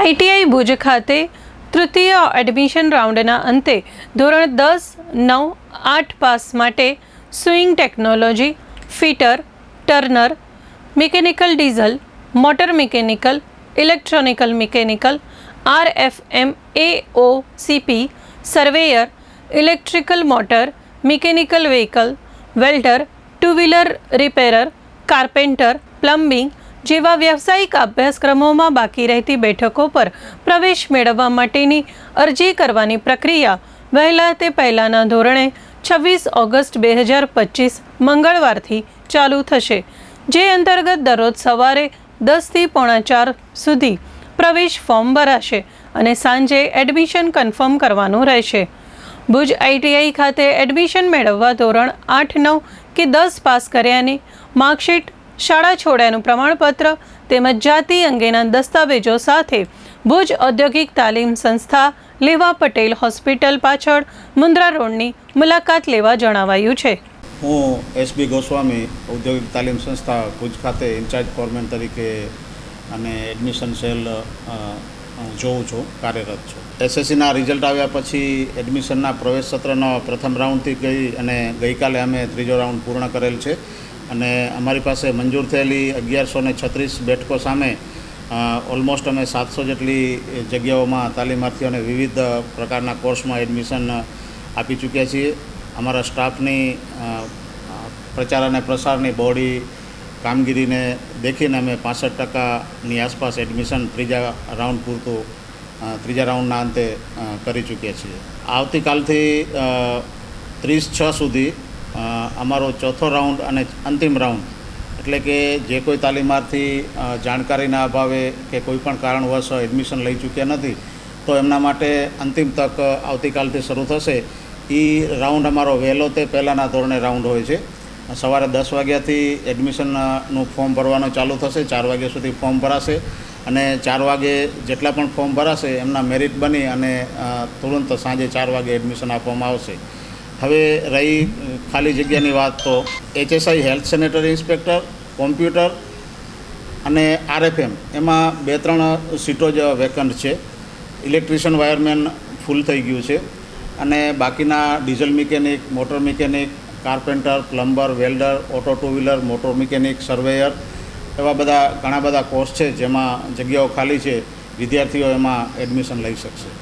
ITI Bhuj ખાતે તૃતીય admission રાઉન્ડના અંતે ધોરણ દસ, નવ, આઠ પાસ માટે sewing technology, fitter, turner, mechanical diesel, motor mechanical, electronical mechanical R F M A O CP surveyor, electrical motor, mechanical vehicle, welder, two wheeler repairer, carpenter, plumbing જેવા વ્યવસાયિક અભ્યાસક્રમોમાં બાકી રહેતી બેઠકો પર પ્રવેશ મેળવવા માટેની અરજી કરવાની પ્રક્રિયા વહેલા તે પહેલાંના ધોરણે છવ્વીસ ઓગસ્ટ બે હજાર પચીસ મંગળવારથી ચાલુ થશે, જે અંતર્ગત દરરોજ સવારે દસથી પોણા ચાર સુધી પ્રવેશ ફોર્મ ભરાશે અને સાંજે એડમિશન કન્ફર્મ કરવાનું રહેશે. ભુજ આઈટીઆઈ ખાતે એડમિશન મેળવવા ધોરણ આઠ, નવ કે દસ પાસ કર્યાની માર્કશીટ શાળા છોડ્યાનું પ્રમાણપત્ર તેમજ જાતિ અંગેના દસ્તાવેજો સાથે ભુજ ઔદ્યોગિક તાલીમ સંસ્થા લેવા પટેલ હોસ્પિટલ પાછળ મુન્દ્રા રોડની મુલાકાત લેવા જણાવાયું છે. હું એસબી ગોસ્વામી ઔદ્યોગિક તાલીમ સંસ્થા ભુજ ખાતે ઇન્ચાર્જ ફોરમેન તરીકે અને એડમિશન સેલ જોઉં છું, કાર્યરત છું. એસએસસીના રિઝલ્ટ આવ્યા પછી એડમિશનના પ્રવેશ સત્રનો પ્રથમ રાઉન્ડથી ગઈ અને ગઈકાલે અમે ત્રીજો રાઉન્ડ પૂર્ણ કરેલ છે. અને અમારી પાસે મંજૂર થયેલી અગિયારસો ને છત્રીસ બેઠકો સામે ઓલમોસ્ટ અમે સાતસો જેટલી જગ્યાઓમાં તાલીમાર્થીઓને વિવિધ પ્રકારના કોર્સમાં એડમિશન આપી ચૂક્યા છીએ. અમારા સ્ટાફની પ્રચાર અને પ્રસારની બોડી કામગીરીને દેખીને અમે પાસઠ ટકાની આસપાસ એડમિશન ત્રીજા રાઉન્ડ પૂરતું ત્રીજા રાઉન્ડના અંતે કરી ચૂક્યા છીએ. આવતીકાલથી ત્રીસ છ સુધી અમારો ચોથો રાઉન્ડ અને અંતિમ રાઉન્ડ. એટલે કે જે કોઈ તાલીમાર્થી જાણકારીના અભાવે કે કોઈ પણ કારણવશ એડમિશન લઈ ચૂક્યા નથી, તો એમના માટે અંતિમ તક આવતીકાલથી શરૂ થશે. એ રાઉન્ડ અમારો વહેલો તે પહેલાંના ધોરણે રાઉન્ડ હોય છે. સવારે દસ વાગ્યાથી એડમિશનનું ફોર્મ ભરવાનું ચાલુ થશે. ચાર વાગ્યા સુધી ફોર્મ ભરાશે અને ચાર વાગે જેટલા પણ ફોર્મ ભરાશે, એમના મેરિટ બની અને તુરંત સાંજે ચાર વાગે એડમિશન આપવામાં આવશે. હવે રહી ખાલી જગ્યાની વાત તો HSI health sanitary inspector, computer અને આરએફએમ. એમાં બે ત્રણ સીટો જ વેકન્ટ છે. ઇલેક્ટ્રિશિયન વાયરમેન ફૂલ થઈ ગયું છે. અને બાકીના diesel mechanic, motor mechanic, carpenter, plumber, welder, auto two wheeler, motor mechanic, surveyor એવા બધા ઘણા બધા કોર્સ છે જેમાં જગ્યાઓ ખાલી છે. વિદ્યાર્થીઓ એમાં એડમિશન લઈ શકશે.